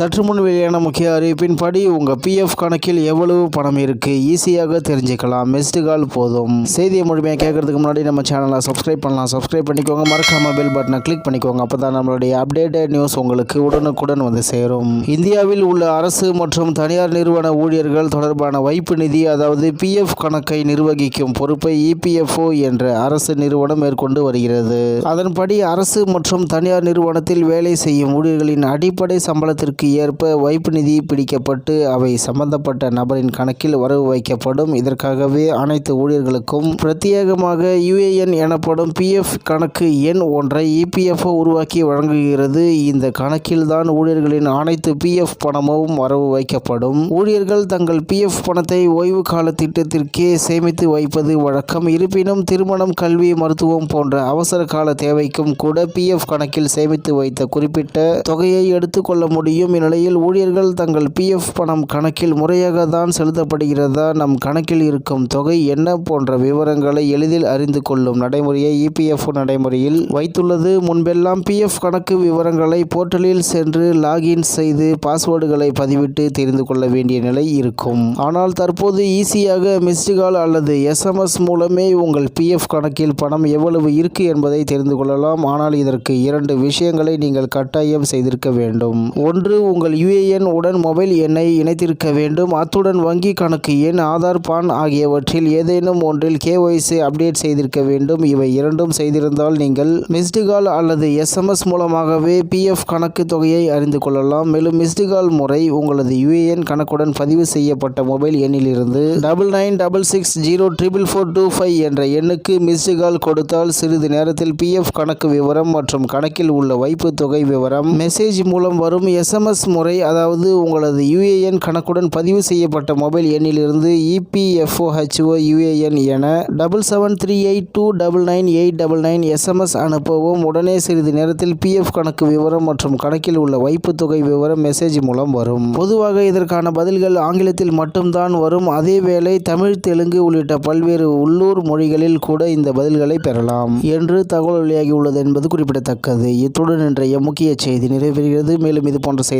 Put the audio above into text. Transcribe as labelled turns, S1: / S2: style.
S1: சற்று முன் வெளியான முக்கிய அறிவிப்பின்படி உங்கள் பிஎஃப் கணக்கில் எவ்வளவு பணம் இருக்குது ஈஸியாக தெரிஞ்சுக்கலாம். மிஸ்டு கால் போதும். செய்தியை முழுமையாக கேட்கறதுக்கு முன்னாடி நம்ம சேனலை சப்ஸ்கிரைப் பண்ணலாம். சப்ஸ்கிரைப் பண்ணிக்கோங்க. மறக்காம பெல் பட்டனை கிளிக் பண்ணிக்கோங்க. அப்போ தான் நம்மளுடைய அப்டேட்டட் நியூஸ் உங்களுக்கு உடனுக்குடன் வந்து சேரும். இந்தியாவில் உள்ள அரசு மற்றும் தனியார் நிறுவன ஊழியர்கள் தொடர்பான வைப்பு நிதி அதாவது பிஎஃப் கணக்கை நிர்வகிக்கும் பொறுப்பை இபிஎஃப்ஓ என்ற அரசு நிறுவனம் மேற்கொண்டு வருகிறது. அதன்படி அரசு மற்றும் தனியார் நிறுவனத்தில் வேலை செய்யும் ஊழியர்களின் அடிப்படை சம்பளத்திற்கு ஏற்ப வைப்பு நிதி பிடிக்கப்பட்டு அவை சம்பந்தப்பட்ட நபரின் கணக்கில் வரவு வைக்கப்படும். இதற்காகவே அனைத்து ஊழியர்களுக்கும் பிரத்யேகமாக யுஏஎன் எனப்படும் பிஎஃப் கணக்கு எண் ஒன்றை இபிஎஃப்ஓ உருவாக்கி வழங்குகிறது. இந்த கணக்கில்தான் ஊழியர்களின் அனைத்து பிஎஃப் பணமும் வரவு வைக்கப்படும். ஊழியர்கள் தங்கள் பிஎஃப் பணத்தை ஓய்வு கால திட்டத்திற்கே சேமித்து வைப்பது வழக்கம். இருப்பினும் திருமணம் கல்வி மருத்துவம் போன்ற அவசர கால தேவைக்கும் கூட பிஎஃப் கணக்கில் சேமித்து வைத்த குறிப்பிட்ட தொகையை எடுத்துக்கொள்ள முடியும். நிலையில் ஊழியர்கள் தங்கள் பிஎஃப் பணம் கணக்கில் முறையாக தான் செலுத்தப்படுகிறதா? நம் கணக்கில் இருக்கும் தொகை என்ன போன்ற விவரங்களை எளிதில் அறிந்து கொள்ளும் நடைமுறையை இபிஎஃப்ஓ நடைமுறையில் வைத்துள்ளது. முன்பெல்லாம் பிஎஃப் கணக்கு விவரங்களை போர்ட்டலில் சென்று லாகின் செய்து பாஸ்வேர்டுகளை பதிவிட்டு தெரிந்து கொள்ள வேண்டிய நிலை இருக்கும். ஆனால் தற்போது ஈஸியாக மிஸ்டு கால் அல்லது எஸ்எம்எஸ் மூலமே உங்கள் பிஎஃப் கணக்கில் பணம் எவ்வளவு இருக்கு என்பதை தெரிந்து கொள்ளலாம். ஆனால் இதற்கு இரண்டு விஷயங்களை நீங்கள் கட்டாயம் செய்திருக்க வேண்டும். ஒன்று உங்கள் யுஏஎன் உடன் மொபைல் எண்ணை இணைத்திருக்க வேண்டும். அத்துடன் வங்கி கணக்கு எண் ஆதார் பான் ஆகியவற்றில் ஏதேனும் ஒன்றில் கேஒய்சி அப்டேட் செய்திருக்க வேண்டும். இவை இரண்டும் செய்திருந்தால் நீங்கள் மிஸ்டு கால் அல்லது எஸ்எம்எஸ் மூலமாகவே பிஎஃப் கணக்கு தொகையை அறிந்து கொள்ளலாம். மேலும் மிஸ்டு கால் முறை உங்களது யுஏஎன் கணக்குடன் பதிவு செய்யப்பட்ட மொபைல் எண்ணிலிருந்து double nine double six zero triple four two five என்ற எண்ணுக்கு மிஸ்டு கால் கொடுத்தால் சிறிது நேரத்தில் பிஎஃப் கணக்கு விவரம் மற்றும் கணக்கில் உள்ள வைப்பு தொகை விவரம் மெசேஜ் மூலம் வரும் எஸ்எம்எஸ் முறை அதாவது உங்களது யுஏஎன் கணக்குடன் பதிவு செய்யப்பட்ட மொபைல் எண்ணிலிருந்து இபிஎஃப்ஓ ஹெச்ஓ யுஏஎன் என double seven three eight two double nine eight double nine SMS அனுப்பவும் உடனே சிறிது நேரத்தில் பிஎஃப் கணக்கு விவரம் மற்றும் கணக்கில் உள்ள வைப்பு தொகை விவரம் மெசேஜ் மூலம் வரும். பொதுவாக இதற்கான பதில்கள் ஆங்கிலத்தில் மட்டும்தான் வரும். அதேவேளை தமிழ் தெலுங்கு உள்ளிட்ட பல்வேறு உள்ளூர் மொழிகளில் கூட இந்த பதில்களை பெறலாம் என்று தகவல் வெளியாகியுள்ளது என்பது குறிப்பிடத்தக்கது. இத்துடன் இன்றைய முக்கிய செய்தி நிறைவேறுகிறது மேலும் இது போன்ற செய்தி